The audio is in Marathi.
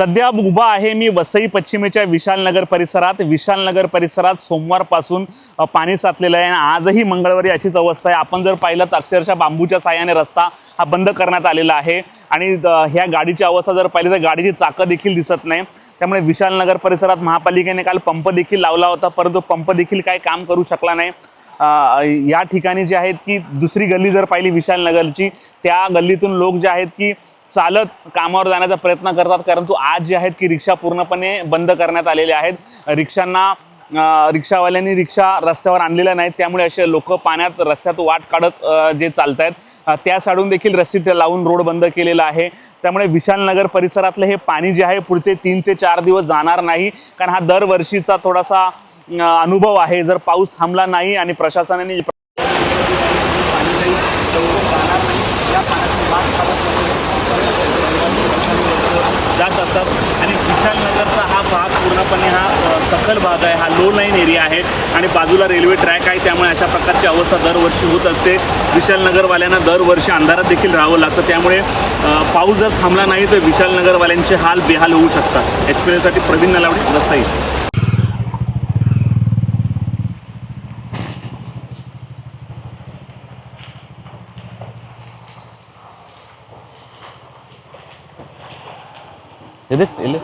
सध्या उभा आहे मी वसई पश्चिमेच्या विशालनगर परिसरात. विशालनगर परिसरात सोमवारपासून पाणी साचलेलं आहे आणि आजही मंगळवारी अशीच अवस्था आहे. आपण जर पाहिलं तर अक्षरशः बांबूच्या साह्याने रस्ता हा बंद करण्यात आलेला आहे. आणि ह्या गाडीची अवस्था जर पाहिली तर गाडीची चाकं देखील दिसत नाही. त्यामुळे विशालनगर परिसरात महापालिकेने काल पंप देखील लावला होता. परंतु पंप देखील काही काम करू शकला नाही. या ठिकाणी जे आहेत की दुसरी गल्ली जर पाहिली विशालनगरची त्या गल्लीतून लोक जे आहेत की चालत कामावर जाण्याचा प्रयत्न करतात परंतु आज जे आहेत की रिक्षा पूर्णपणे बंद करण्यात आलेले आहेत. रिक्षांना रिक्षावाल्यांनी रिक्षा रस्त्यावर आणलेल्या नाहीत त्यामुळे असे लोक पाण्यात रस्त्यात वाट काढत जे चालत आहेत त्या साडून देखील रस्सी लावून रोड बंद केलेला आहे. त्यामुळे विशालनगर परिसरातलं हे पाणी जे आहे पुढचे तीन ते चार दिवस जाणार नाही कारण हा दरवर्षीचा थोडासा अनुभव आहे. जर पाऊस थांबला नाही आणि प्रशासनाने जात आणि विशालनगरचा हा भाग पूर्णपणे हा सखल भाग आहे. हा लो लाईन एरिया आहे. आणि बाजूला रेल्वे ट्रॅक आहे. त्यामुळे अशा प्रकारची अवस्था दरवर्षी होत असते. विशालनगरवाल्यांना दरवर्षी अंधारात देखील राहावं लागतं. त्यामुळे पाऊस जर थांबला नाही तर विशालनगरवाल्यांचे हाल बेहाल होऊ शकतात. एच पी एलसाठी प्रवीण नलावडे रसाई. हे देख, हे ले.